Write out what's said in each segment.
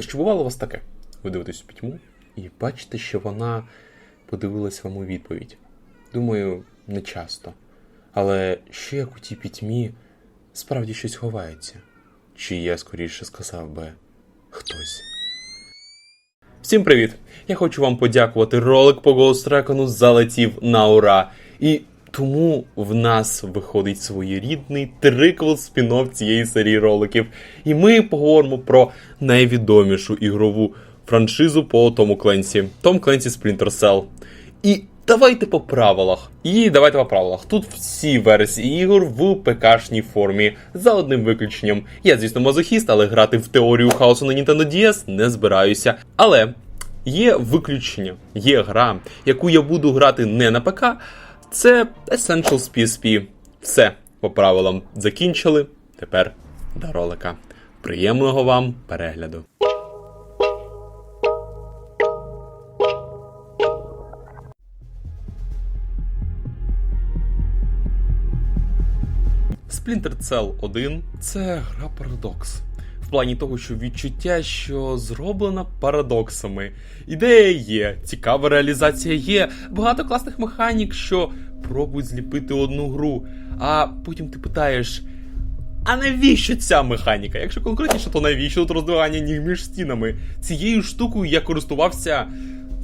Ось чи бувало у вас таке? Ви дивитесь у пітьму і бачите, що вона подивилась вам у відповідь. Думаю, не часто. Але що як у тій пітьмі справді щось ховається? Чи я скоріше сказав би хтось? Всім привіт! Я хочу вам подякувати. Ролик по Recon залетів на ура. І тому в нас виходить своєрідний триквел спін цієї серії роликів. І ми поговоримо про найвідомішу ігрову франшизу по Тому Кленсі. Том Кленсі Splinter Cell. І давайте по правилах. І давайте по правилах. Тут всі версії ігор в ПКшній формі, за одним виключенням. Я, звісно, мазохіст, але грати в теорію хаосу на Nintendo DS не збираюся. Але є виключення, є гра, яку я буду грати не на ПК. Це Essentials PSP. Все по правилам закінчили. Тепер до ролика. Приємного вам перегляду. Splinter Cell 1 це гра парадокс. Плані того, що відчуття, що зроблена парадоксами. Ідея є, цікава реалізація є, багато класних механік, що пробують зліпити одну гру. А потім ти питаєш. А навіщо ця механіка? Якщо конкретніше, то навіщо тут роздвигання ніг між стінами? Цією штукою я користувався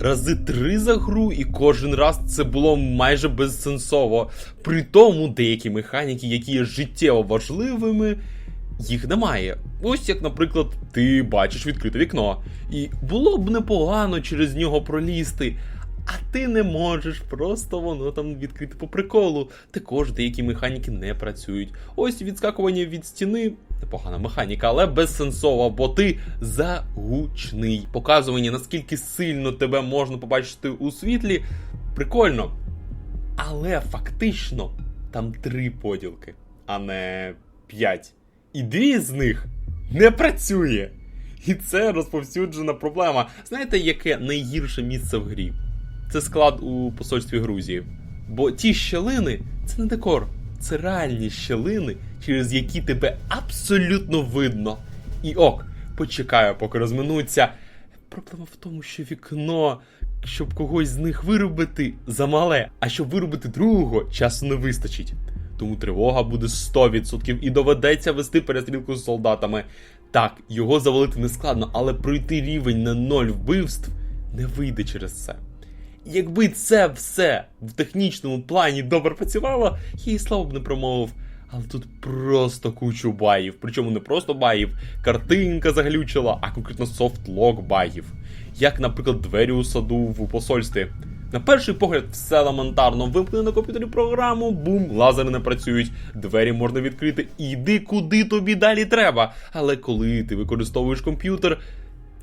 рази три за гру, і кожен раз це було майже безсенсово. При тому деякі механіки, які є життєво важливими, їх немає. Ось як, наприклад, ти бачиш відкрите вікно, і було б непогано через нього пролізти. А ти не можеш, просто воно там відкрите по приколу. Також деякі механіки не працюють. Ось відскакування від стіни, непогана механіка, але безсенсова, бо ти загучний. Показування, наскільки сильно тебе можна побачити у світлі, прикольно. Але фактично там три поділки, а не п'ять. І дві з них не працює. І це розповсюджена проблема. Знаєте, яке найгірше місце в грі? Це склад у посольстві Грузії. Бо ті щелини це не декор, це реальні щелини, через які тебе абсолютно видно. І ок, почекаю, поки розминуться. Проблема в тому, що вікно, щоб когось з них виробити, замале, а щоб виробити другого, часу не вистачить. Тому тривога буде 100% і доведеться вести перестрілку з солдатами. Так, його завалити не складно, але пройти рівень на 0 вбивств не вийде через це. Якби це все в технічному плані добре працювало, я і слава б не промовив. Але тут просто кучу багів. Причому не просто багів, картинка заглючила, а конкретно софтлок багів. Як, наприклад, двері у саду в посольстві. На перший погляд, все елементарно. Вимкни на комп'ютері програму, бум, лазери не працюють, двері можна відкрити, іди куди тобі далі треба. Але коли ти використовуєш комп'ютер,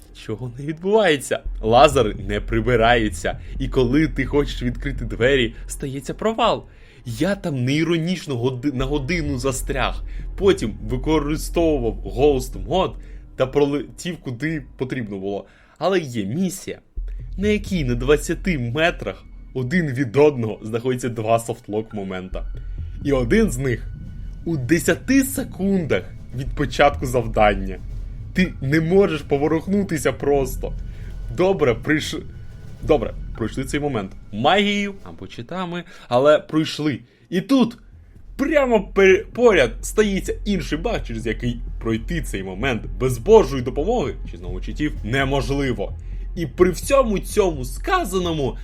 нічого не відбувається. Лазери не прибираються. І коли ти хочеш відкрити двері, стається провал. Я там неіронічно годи... на годину застряг. Потім використовував Ghost мод та пролетів куди потрібно було. Але є місія, на якій на 20 метрах один від одного знаходиться два софтлок момента. І один з них у 10 секундах від початку завдання. Ти не можеш поворухнутися просто. Добре, прийш... Добре, пройшли цей момент магією або читами, але пройшли. І тут прямо пер... поряд стається інший баг, через який пройти цей момент без Божої допомоги, чи знову читів, неможливо. І при всьому цьому сказаному.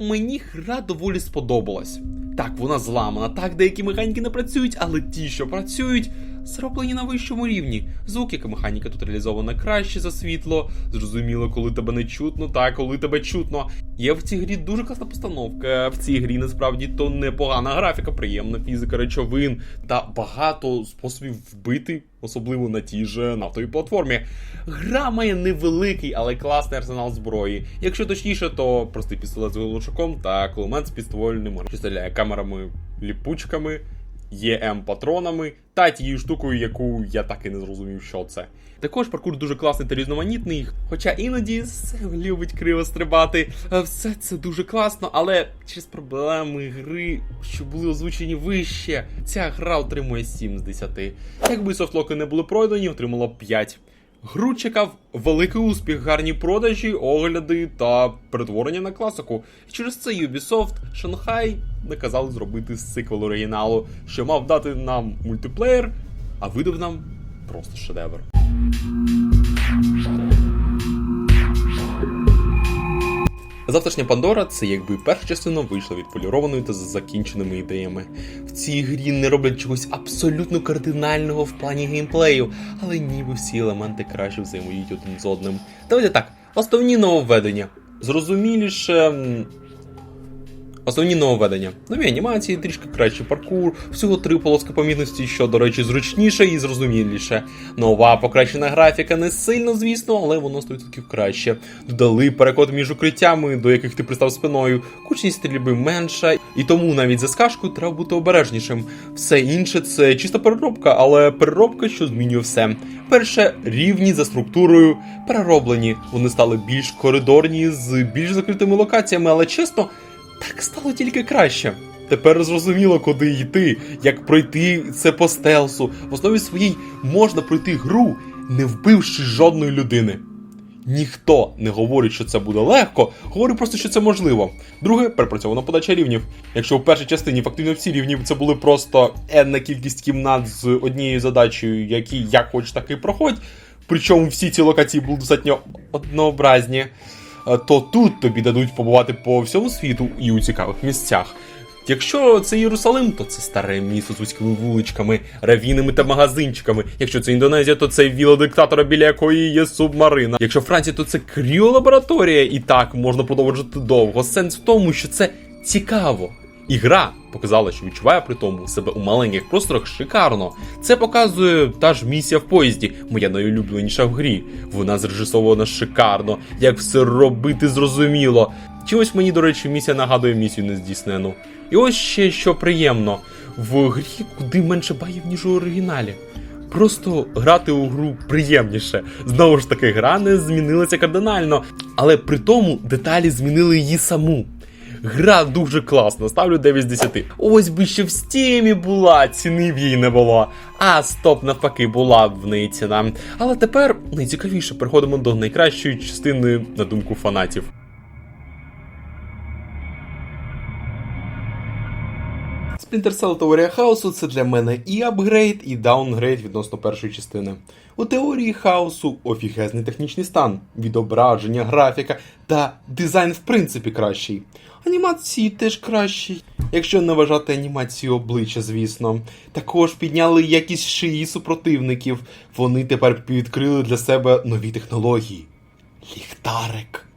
Мені гра доволі сподобалась. Так, вона зламана, так, деякі механіки не працюють, але ті, що працюють, зроблені на вищому рівні. Звук, яка механіка тут реалізована краще за світло. Зрозуміло, коли тебе не чутно, та коли тебе чутно. Є в цій грі дуже класна постановка. В цій грі насправді то непогана графіка, приємна фізика речовин та багато способів вбити, особливо на тій же нафтовій платформі. Гра має невеликий, але класний арсенал зброї. Якщо точніше, то простий пістолет з глушаком та кулемет з підствольним, що стріляє камерами, ліпучками. ЄМ патронами та тією штукою, яку я так і не зрозумів, що це. Також паркур дуже класний та різноманітний, хоча іноді любить криво стрибати. Е, Все це дуже класно, але через проблеми гри, що були озвучені вище, ця гра отримує 7 з 10. Якби софтлоки не були пройдені, отримала 5. Гру чекав великий успіх, гарні продажі, огляди та перетворення на класику. І через це Ubisoft Шанхай наказали зробити сиквел оригіналу, що мав дати нам мультиплеєр, а видав нам просто шедевр. Завтрашня Пандора це якби перша частина вийшла відполірованою та з закінченими ідеями. В цій грі не роблять чогось абсолютно кардинального в плані геймплею, але ніби всі елементи краще взаємодіють один з одним. Давайте так, основні нововведення. Зрозуміліше. Основні нововведення. Нові анімації, трішки кращий паркур, всього три полоски помітності, що, до речі, зручніше і зрозуміліше. Нова покращена графіка не сильно, звісно, але воно 100% краще. Додали переход між укриттями, до яких ти пристав спиною, кучність стрільби менша, і тому навіть за скашкою треба бути обережнішим. Все інше це чиста переробка, але переробка, що змінює все. Перше, рівні за структурою перероблені. Вони стали більш коридорні з більш закритими локаціями, але чесно. Так стало тільки краще. Тепер зрозуміло, куди йти, як пройти це по стелсу. В основі своїй можна пройти гру, не вбивши жодної людини. Ніхто не говорить, що це буде легко, говорить просто, що це можливо. Друге, перепрацьована подача рівнів. Якщо в першій частині фактично всі рівні це були просто енна кількість кімнат з однією задачею, які як хоч так і проходь, причому всі ці локації були достатньо однообразні, то тут тобі дадуть побувати по всьому світу і у цікавих місцях. Якщо це Єрусалим, то це старе місто з вузькими вуличками, равінами та магазинчиками. Якщо це Індонезія, то це віла диктатора, біля якої є субмарина. Якщо Франція, то це кріолабораторія, і так можна продовжити довго. Сенс в тому, що це цікаво. І гра показала, що відчуває при тому себе у маленьких просторах шикарно. Це показує та ж місія в поїзді, моя найулюбленіша в грі. Вона зрежисована шикарно, як все робити зрозуміло. Чогось мені, до речі, місія нагадує місію нездійснену. І ось ще що приємно: в грі куди менше багів, ніж у оригіналі. Просто грати у гру приємніше. Знову ж таки, гра не змінилася кардинально, але при тому деталі змінили її саму. Гра дуже класна, ставлю 9 з 10. Ось би ще в стімі була, ціни в їй не було. А стоп, навпаки, була в неї ціна. Але тепер найцікавіше переходимо до найкращої частини, на думку фанатів. Splinter Cell Теорія хаосу це для мене і апгрейд, і даунгрейд відносно першої частини. У теорії хаосу офігезний технічний стан, відображення, графіка та дизайн в принципі кращий. Анімації теж кращі, якщо не вважати анімацію обличчя, звісно. Також підняли якість шиї супротивників. Вони тепер відкрили для себе нові технології. Ліхтарик.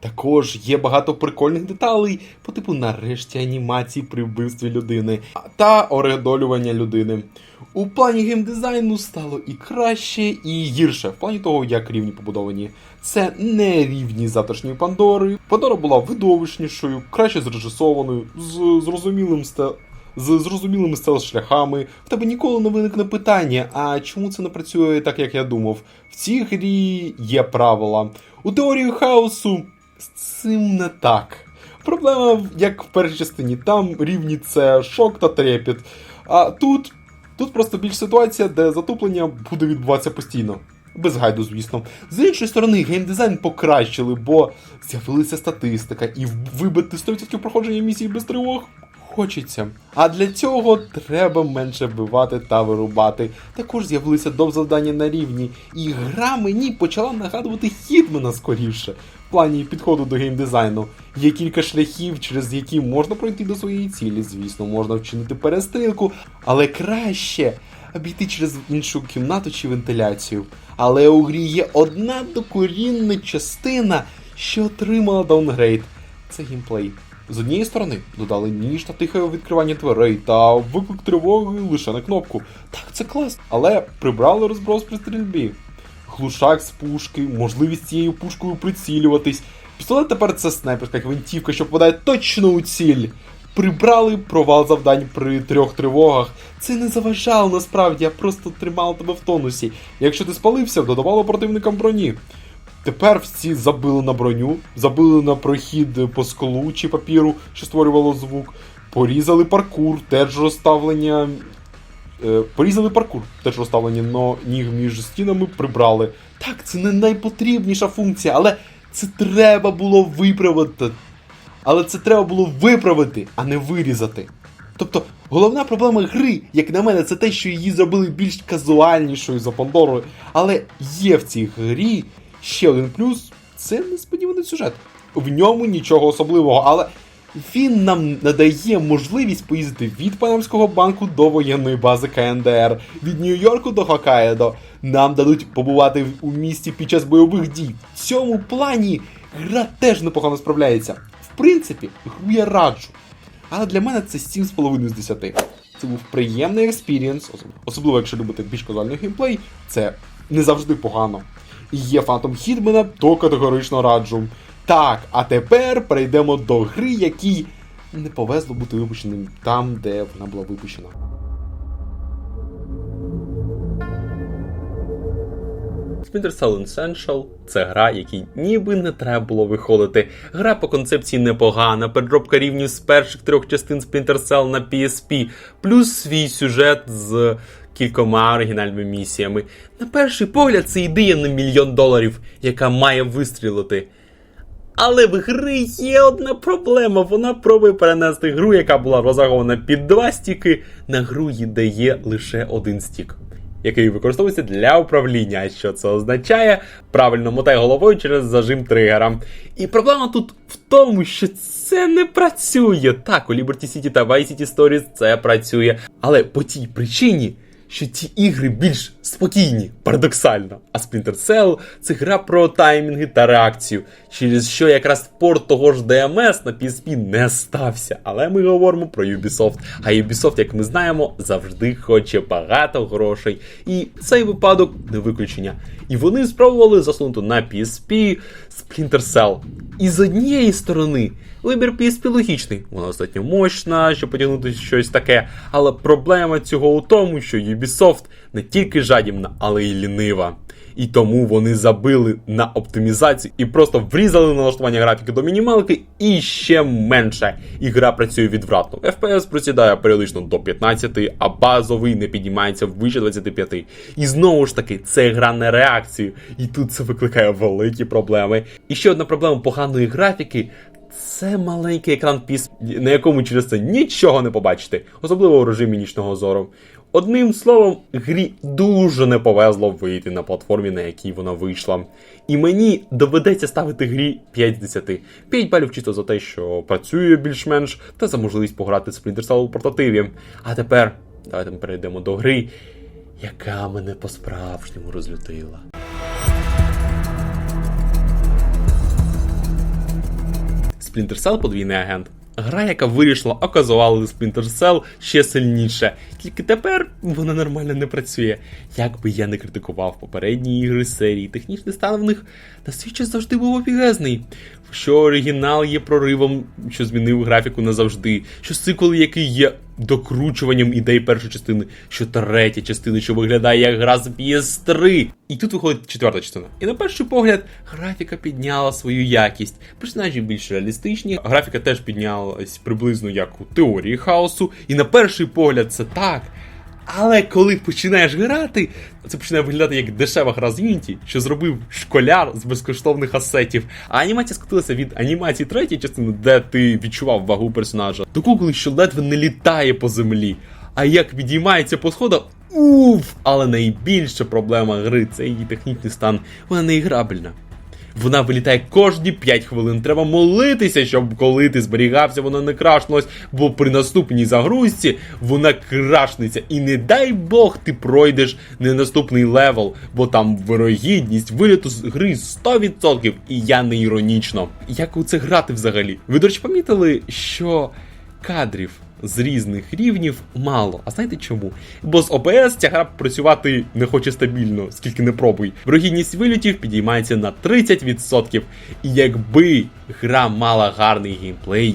Також є багато прикольних деталей по типу нарешті анімації при вбивстві людини та орегдолювання людини. У плані геймдизайну стало і краще, і гірше, в плані того, як рівні побудовані. Це не рівні завтрашньої Пандори. Пандора була видовищнішою, краще зрежисованою, з зрозумілим сте... з зрозумілими стелс-шляхами. В тебе ніколи не виникне питання, а чому це не працює так, як я думав? В цій грі є правила. У теорії хаосу з цим не так. Проблема, як в першій частині, там рівні це шок та трепіт. А тут, тут просто більш ситуація, де затоплення буде відбуватися постійно. Без гайду, звісно. З іншої сторони, геймдизайн покращили, бо з'явилася статистика, і вибити 100% проходження місії без тривог хочеться. А для цього треба менше вбивати та вирубати. Також з'явилися доп завдання на рівні, і гра мені почала нагадувати Хітмена скоріше. В плані підходу до геймдизайну. Є кілька шляхів, через які можна пройти до своєї цілі, звісно, можна вчинити перестрілку, але краще обійти через іншу кімнату чи вентиляцію. Але у грі є одна докорінна частина, що отримала даунгрейд. Це геймплей. З однієї сторони додали ніж та тихе відкривання дверей та виклик тривоги лише на кнопку. Так, це клас. Але прибрали розброс при стрільбі. Глушак з пушки, можливість цією пушкою прицілюватись. Пістолет тепер це снайперська гвинтівка, що попадає точно у ціль. Прибрали провал завдань при трьох тривогах. Це не заважало насправді, а просто тримало тебе в тонусі. Якщо ти спалився, додавало противникам броні. Тепер всі забили на броню, забили на прохід по склу чи папіру, що створювало звук, порізали паркур, теж розставлення Е, порізали паркур, теж розставлені, но ніг між стінами прибрали. Так, це не найпотрібніша функція, але це треба було виправити. Але це треба було виправити, а не вирізати. Тобто, головна проблема гри, як на мене, це те, що її зробили більш казуальнішою за Пандорою. Але є в цій грі ще один плюс це несподіваний сюжет. В ньому нічого особливого, але він нам надає можливість поїздити від Панамського банку до воєнної бази КНДР, від Нью-Йорку до Хоккайдо. Нам дадуть побувати у місті під час бойових дій. В цьому плані гра теж непогано справляється. В принципі, гру я раджу. Але для мене це 7,5 з 10. Це був приємний експірієнс, особливо якщо любите більш казуальний геймплей, це не завжди погано. Є Phantom Hitman, то категорично раджу. Так, а тепер перейдемо до гри, якій не повезло бути випущеним там, де вона була випущена. Splinter Cell Essential – це гра, якій ніби не треба було виходити. Гра по концепції непогана, передробка рівнів з перших трьох частин Splinter Cell на PSP, плюс свій сюжет з кількома оригінальними місіями. На перший погляд, це ідея на мільйон доларів, яка має вистрілити. Але в гри є одна проблема. Вона пробує перенести гру, яка була розрахована під два стіки, на гру, де є лише один стік, який використовується для управління. Що це означає? Правильно мотай головою через зажим тригера. І проблема тут в тому, що це не працює. Так, у Liberty City та Vice City Stories це працює. Але по тій причині що ці ігри більш спокійні, парадоксально. А Splinter Cell це гра про таймінги та реакцію, через що якраз порт того ж DMS на PSP не стався. Але ми говоримо про Ubisoft. А Ubisoft, як ми знаємо, завжди хоче багато грошей. І цей випадок не виключення. І вони спробували засунути на PSP Splinter Cell. І з однієї сторони, вибір PSP логічний, вона достатньо мощна, щоб потягнути щось таке. Але проблема цього у тому, що Ubisoft не тільки жадібна, але й лінива. І тому вони забили на оптимізацію і просто врізали налаштування графіки до мінімалки і ще менше. І гра працює відвратно. FPS просідає періодично до 15, а базовий не піднімається вище 25. І знову ж таки, це гра на реакцію. І тут це викликає великі проблеми. І ще одна проблема поганої графіки. Це маленький екран піс, на якому через це нічого не побачите, особливо у режимі нічного зору. Одним словом, грі дуже не повезло вийти на платформі, на якій вона вийшла. І мені доведеться ставити грі 5 з 10. 5 балів чисто за те, що працює більш-менш, та за можливість пограти в Splinter Cell у портативі. А тепер давайте ми перейдемо до гри, яка мене по-справжньому розлютила. Splinter Cell подвійний агент. Гра, яка вирішила оказували Splinter Cell ще сильніше. Тільки тепер вона нормально не працює. Як би я не критикував попередні ігри серії, технічний стан в них на свій час завжди був офігезний. Що оригінал є проривом, що змінив графіку назавжди, що сиквел, який є докручуванням ідей першої частини, що третя частина, що виглядає як гра з PS3. І тут виходить четверта частина. І на перший погляд, графіка підняла свою якість. Персонажі більш реалістичні, графіка теж піднялась приблизно як у теорії хаосу. І на перший погляд це так. Але коли починаєш грати, це починає виглядати як дешева гра з Unity, що зробив школяр з безкоштовних асетів. А анімація скотилася від анімації третьої частини, де ти відчував вагу персонажа, до кукли, що ледве не літає по землі. А як підіймається по сходах, уф! Але найбільша проблема гри це її технічний стан. Вона не іграбельна. Вона вилітає кожні 5 хвилин. Треба молитися, щоб коли ти зберігався, вона не крашнулась, бо при наступній загрузці вона крашнеться. І не дай Бог ти пройдеш не наступний левел, бо там вирогідність виліту з гри 100%, і я не іронічно. Як у це грати взагалі? Ви, до речі, помітили, що кадрів з різних рівнів мало. А знаєте чому? Бо з ОБС ця гра працювати не хоче стабільно, скільки не пробуй. Вирогідність вилітів підіймається на 30%. І якби гра мала гарний геймплей,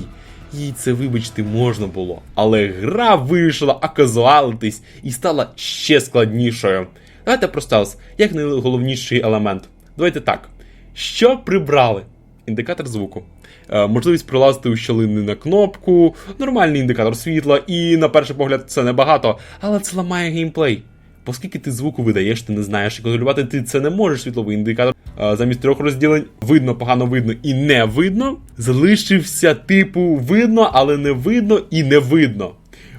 їй це вибачити можна було. Але гра вирішила оказуалитись і стала ще складнішою. Давайте про стелс, як найголовніший елемент. Давайте так. Що прибрали? Індикатор звуку. Е, можливість прилазити у щілини на кнопку, нормальний індикатор світла, і на перший погляд це небагато, але це ламає геймплей. Оскільки ти звуку видаєш, ти не знаєш, і контролювати ти це не можеш світловий індикатор. Е, замість трьох розділень видно, погано видно і не видно. Залишився типу видно, але не видно і не видно.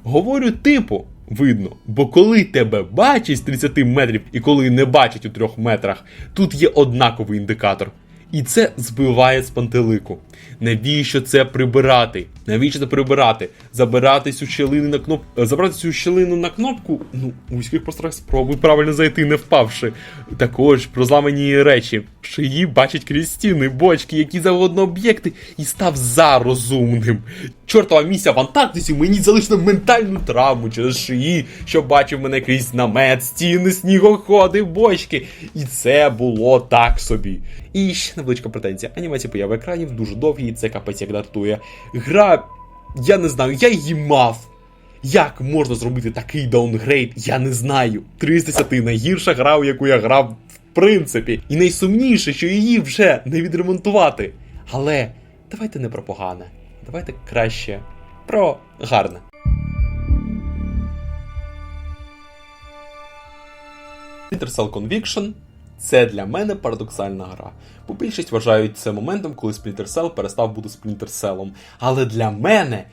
Говорю типу видно, бо коли тебе бачить з 30 метрів і коли не бачить у 3 метрах, тут є однаковий індикатор. І це збиває з пантелику. Навіщо це прибирати? Навіщо це прибирати? Забирати цю щелину на кнопку. Забрати цю щелину на кнопку. Ну, у військових просторах спробуй правильно зайти, не впавши. Також про зламані речі. Шиї бачить крізь стіни, бочки, які завгодно об'єкти, і став зарозумним. Чортова місія в Антарктиці мені залишила ментальну травму через шиї, що бачив мене крізь намет, стіни, снігоходи, бочки. І це було так собі. І ще невеличка претензія. Анімація появи екранів дуже довгі, і це капець як дартує. Гра, я не знаю, я її мав. Як можна зробити такий даунгрейд, я не знаю. 30 найгірша гра, у яку я грав принципі. І найсумніше, що її вже не відремонтувати. Але давайте не про погане, давайте краще про гарне. Splinter Cell Conviction це для мене парадоксальна гра. Бо більшість вважають це моментом, коли Splinter Cell перестав бути Splinter Cell'ом. Але для мене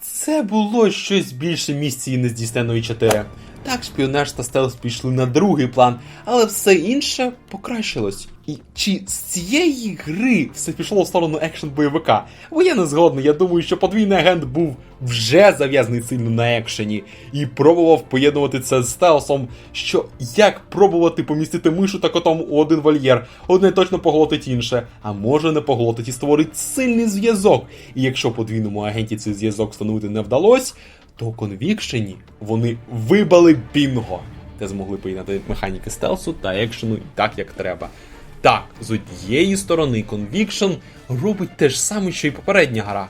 це було щось більше місії нездійсненої 4. Так, шпіонаж та стелс пішли на другий план, але все інше покращилось. І чи з цієї гри все пішло в сторону екшн бойовика? Бо я не згодний, я думаю, що подвійний агент був вже зав'язаний сильно на екшені і пробував поєднувати це з стелсом, що як пробувати помістити мишу та котом у один вольєр, одне точно поглотить інше, а може не поглотить і створить сильний зв'язок. І якщо подвійному агенті цей зв'язок встановити не вдалось, то конвікшені вони вибали бінго, де змогли поєднати механіки стелсу та екшену і так, як треба. Так, з однієї сторони, Conviction робить те ж саме, що й попередня гра.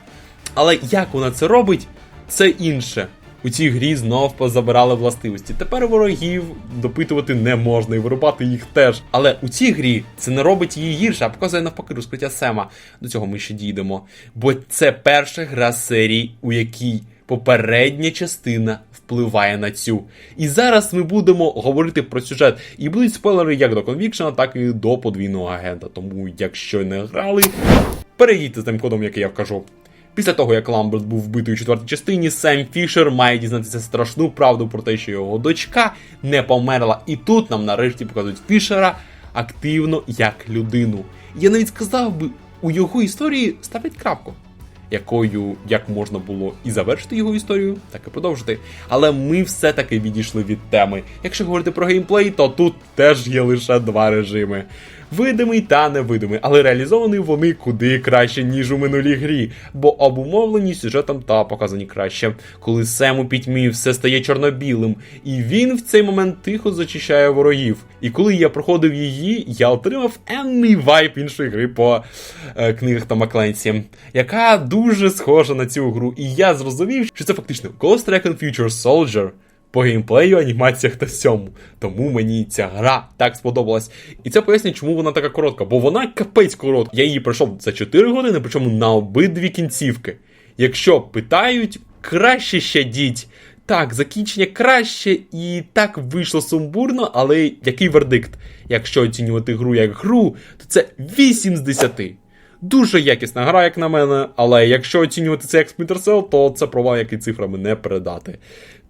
Але як вона це робить, це інше. У цій грі знов позабирали властивості. Тепер ворогів допитувати не можна і вирубати їх теж. Але у цій грі це не робить її гірше, а показує навпаки розкриття Сема. До цього ми ще дійдемо. Бо це перша гра серії, у якій попередня частина впливає на цю. І зараз ми будемо говорити про сюжет. І будуть спойлери як до Conviction, так і до подвійного агента. Тому, якщо не грали, перейдіть з тим кодом, який я вкажу. Після того, як Ламберт був вбитий у четвертій частині, Сем Фішер має дізнатися страшну правду про те, що його дочка не померла. І тут нам нарешті показують Фішера активно як людину. Я навіть сказав би, у його історії ставлять крапку якою як можна було і завершити його історію, так і продовжити. Але ми все-таки відійшли від теми. Якщо говорити про геймплей, то тут теж є лише два режими. Видимий та невидимий, але реалізовані вони куди краще, ніж у минулій грі, бо обумовлені сюжетом та показані краще. Коли Сем у пітьмі все стає чорно-білим, і він в цей момент тихо зачищає ворогів. І коли я проходив її, я отримав енний вайп іншої гри по е, книгах Тома Кленсі, яка дуже схожа на цю гру. І я зрозумів, що це фактично Ghost Recon Future Soldier по геймплею, анімаціях та всьому. Тому мені ця гра так сподобалась. І це пояснює, чому вона така коротка, бо вона капець коротка. Я її пройшов за 4 години, причому на обидві кінцівки. Якщо питають, краще щадіть. Так, закінчення краще, і так вийшло сумбурно, але який вердикт? Якщо оцінювати гру як гру, то це 8 з 10. Дуже якісна гра, як на мене, але якщо оцінювати це як Splinter Cell, то це провал, який цифрами не передати.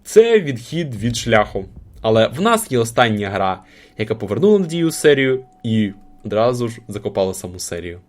Це відхід від шляху. Але в нас є остання гра, яка повернула надію серію і одразу ж закопала саму серію.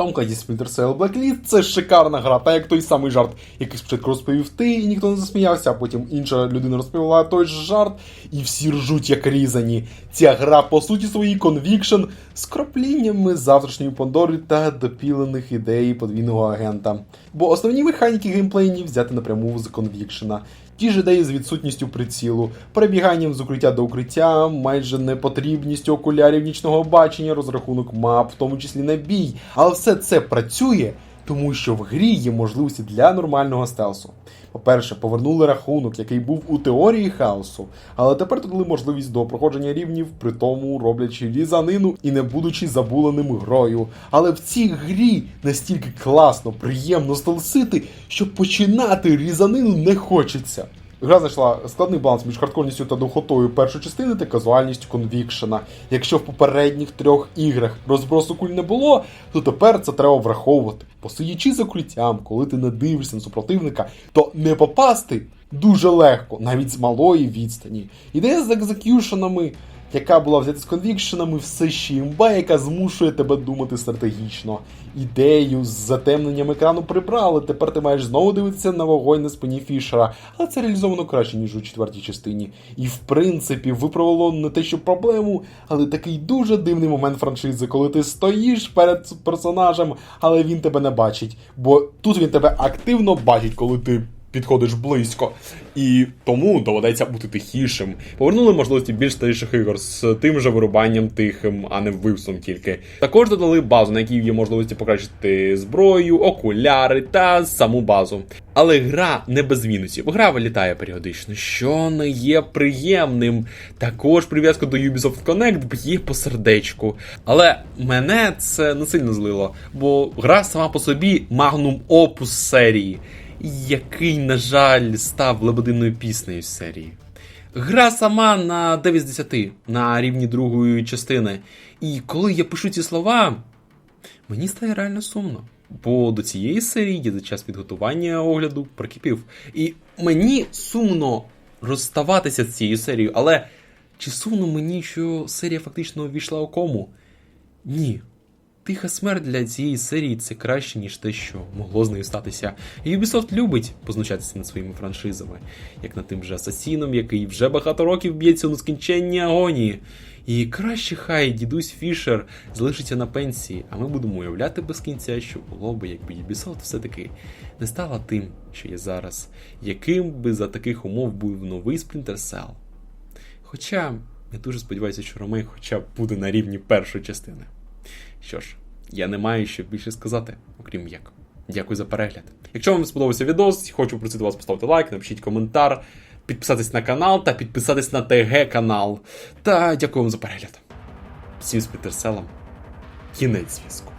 Tom Clancy Splinter Cell Blacklist – це шикарна гра, та як той самий жарт, який спочатку розповів ти, і ніхто не засміявся, а потім інша людина розповіла той же жарт, і всі ржуть як різані. Ця гра, по суті, своїй конвікшн з кропліннями завтрашньої Пандори та допілених ідей подвійного агента. Бо основні механіки геймплейні взяти напряму з конвікшена. Ті ж ідеї з відсутністю прицілу, перебіганням з укриття до укриття, майже непотрібністю окулярів нічного бачення, розрахунок мап, в тому числі на бій. Але все це працює, Тому що в грі є можливості для нормального стелсу. По-перше, повернули рахунок, який був у теорії хаосу, але тепер дали можливість до проходження рівнів, при тому роблячи різанину і не будучи забуленим грою. Але в цій грі настільки класно, приємно стелсити, що починати різанину не хочеться. Гра знайшла складний баланс між хардкорністю та духотою першої частини та казуальністю конвікшена. Якщо в попередніх трьох іграх розбросу куль не було, то тепер це треба враховувати. Посидячи за кульцям, коли ти не дивишся на супротивника, то не попасти дуже легко, навіть з малої відстані. Ідея з екзекюшенами, яка була взята з конвікшенами, все ще імба, яка змушує тебе думати стратегічно. Ідею з затемненням екрану прибрали. Тепер ти маєш знову дивитися на вогонь на спині Фішера, але це реалізовано краще, ніж у четвертій частині. І в принципі виправило не те, що проблему, але такий дуже дивний момент франшизи, коли ти стоїш перед персонажем, але він тебе не бачить. Бо тут він тебе активно бачить, коли ти підходиш близько. І тому доведеться бути тихішим. Повернули можливості більш старіших ігор з тим же вирубанням тихим, а не вбивством тільки. Також додали базу, на якій є можливості покращити зброю, окуляри та саму базу. Але гра не без мінусів. Гра вилітає періодично, що не є приємним. Також прив'язка до Ubisoft Connect б'є по сердечку. Але мене це не сильно злило, бо гра сама по собі магнум опус серії, який, на жаль, став лебединною піснею з серії. Гра сама на 9 з 10 на рівні другої частини. І коли я пишу ці слова, мені стає реально сумно. Бо до цієї серії я за час підготування огляду прикипів. І мені сумно розставатися з цією серією, але чи сумно мені, що серія фактично увійшла у кому? Ні. Тиха смерть для цієї серії це краще, ніж те, що могло з нею статися. Ubisoft любить позначатися над своїми франшизами, як над тим же Асасіном, який вже багато років б'ється у нескінченній агонії. І краще хай дідусь Фішер залишиться на пенсії, а ми будемо уявляти без кінця, що було би, якби Ubisoft все-таки не стала тим, що є зараз, яким би за таких умов був новий Splinter Cell. Хоча я дуже сподіваюся, що ремейк хоча б буде на рівні першої частини. Що ж, я не маю що більше сказати, окрім як. Дякую за перегляд. Якщо вам сподобався відос, хочу попросити вас поставити лайк, напишіть коментар, підписатись на канал та підписатись на ТГ канал. Та дякую вам за перегляд. Всім з Пітерселом. Кінець зв'язку.